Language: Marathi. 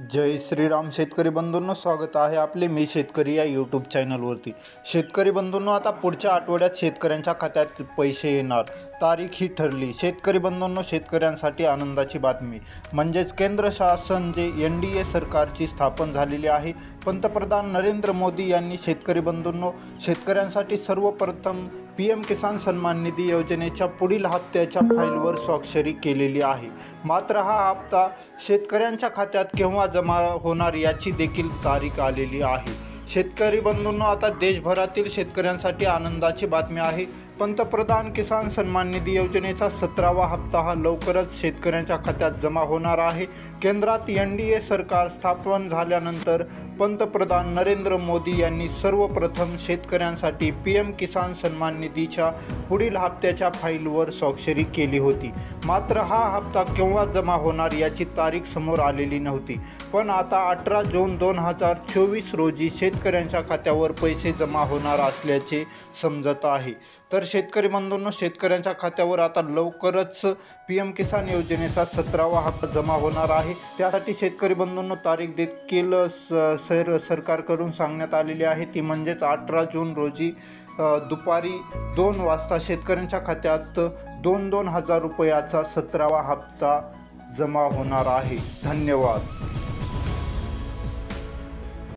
जय श्रीराम शेतकरी बंधूंनो स्वागत आहे आपले मी शेतकरी या यूट्यूब चॅनलवरती शेतकरी बंधूंनो आता पुढच्या आठवड्यात शेतकऱ्यांच्या खात्यात पैसे येणार. तारीख ही ठरली. शेतकरी बंधूंनो शेतकऱ्यांसाठी आनंदाची बातमी. म्हणजेच केंद्र शासन जे एन डी ए सरकारची स्थापन झालेली आहे पंतप्रधान नरेंद्र मोदी यांनी शेतकरी बंधूंनो शेतकऱ्यांसाठी सर्वप्रथम पी एम किसान सन्मान निधी योजनेच्या पुढील हप्त्याच्या फाईलवर स्वाक्षरी केलेली आहे. मात्र हा हप्ता शेतकऱ्यांच्या खात्यात केव्हा जमा होणार याची देखील तारीख आलेली आहे. शेतकरी बंधूंनो आता देशभरातील शेतकऱ्यांसाठी आनंदाची बातमी आहे. पंतप्रधान किसान सन्मान निधी योजनेचा सतरावा हप्ता हा लवकरच शेतकऱ्यांच्या खात्यात जमा होणार आहे. केंद्रात एन डी ए सरकार स्थापन झाल्यानंतर पंतप्रधान नरेंद्र मोदी यांनी सर्वप्रथम शेतकऱ्यांसाठी पी एम किसान सन्मान निधीच्या पुढील हप्त्याच्या फाईलवर स्वाक्षरी केली होती. मात्र हा हप्ता केव्हा जमा होणार याची तारीख समोर आलेली नव्हती. पण आता अठरा जून दोन हजार चोवीस रोजी शेतकऱ्यांच्या खात्यावर पैसे जमा होणार असल्याचे समजत आहे. तर शेतकरी बंधूंनो शेतकऱ्यांच्या खात्यावर आता लवकरच पी एम किसान योजनेचा सतरावा हप्ता जमा होणार आहे. त्यासाठी शेतकरी बंधूंनो तारीख देखील स- सर सरकारकडून सांगण्यात आलेली आहे. ती म्हणजेच अठरा जून रोजी दुपारी दोन वाजता शेतकऱ्यांच्या खात्यात दोन दोन हजार रुपयाचा सतरावा हप्ता जमा होणार आहे. धन्यवाद.